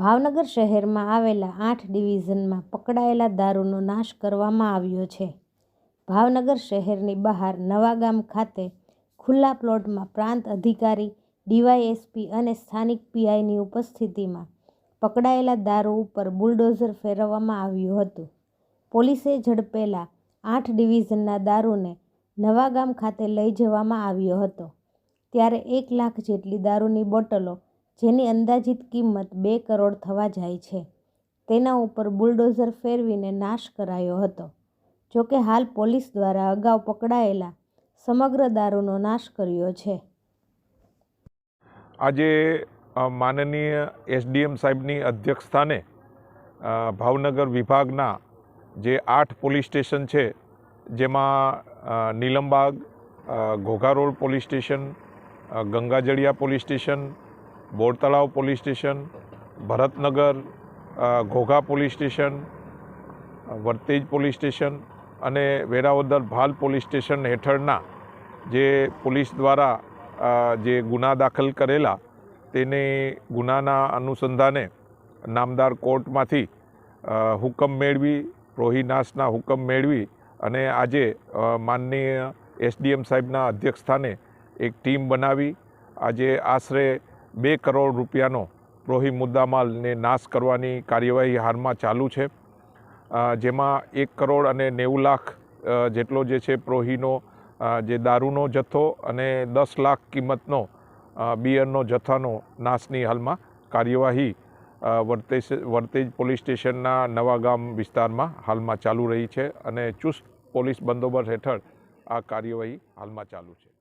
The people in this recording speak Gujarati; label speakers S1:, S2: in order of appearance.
S1: ભાવનગર શહેરમાં આવેલા આઠ ડિવિઝનમાં પકડાયેલા દારૂનો નાશ કરવામાં આવ્યો છે. ભાવનગર શહેરની બહાર નવાગામ ખાતે ખુલ્લા પ્લોટમાં પ્રાંત અધિકારી, ડીવાયએસપી અને સ્થાનિક પીઆઈની ઉપસ્થિતિમાં પકડાયેલા દારૂ ઉપર બુલડોઝર ફેરવવામાં આવ્યું હતું. પોલીસે ઝડપેલા આઠ ડિવિઝનના દારૂને નવાગામ ખાતે લઈ જવામાં આવ્યો હતો. ત્યારે એક લાખ જેટલી દારૂની બોટલો જેની અંદાજિત કિંમત બે કરોડ થવા જાય છે. તેના ઉપર બુલડોઝર ફેરવીને નાશ કરાયો હતો. જોકે હાલ પોલીસ દ્વારા અગાઉ પકડાયેલા સમગ્ર દારૂનો નાશ કર્યો છે.
S2: આજે માનનીય એસડીએમ સાહેબની અધ્યક્ષસ્થાને ભાવનગર વિભાગના જે આઠ પોલીસ સ્ટેશન છે, જેમાં Nilambag Ghogha road Ghogha road police station Gangajaliya police station Bor Talav police station, Bharatnagar Ghogha police station, Vartej police station અને વેરાવદર ભાલ પોલીસ સ્ટેશન હેઠળના જે પોલીસ દ્વારા જે ગુના દાખલ કરેલા તેની ગુનાના અનુસંધાને નામદાર કોર્ટમાંથી હુકમ મેળવી રોહિનાશના હુકમ મેળવી અને આજે માનનીય એસડીએમ સાહેબના અધ્યક્ષસ્થાને એક ટીમ બનાવી. આજે આશરે બે કરોડ રૂપિયાનો પ્રોહી મુદ્દામાલને નાશ કરવાની કાર્યવાહી હાલમાં ચાલુ છે. જેમાં એક કરોડ અને નેવું લાખ જેટલો જે છે પ્રોહીનો જે દારૂનો જથ્થો અને દસ લાખ કિંમતનો બિયરનો જથ્થાનો નાશની હાલમાં કાર્યવાહી વર્તેજ વર્તેજ પોલીસ સ્ટેશનના નવાગામ વિસ્તારમાં હાલમાં ચાલુ રહી છે અને ચુસ્ત પોલીસ બંદોબસ્ત હેઠળ આ કાર્યવાહી હાલમાં ચાલુ છે.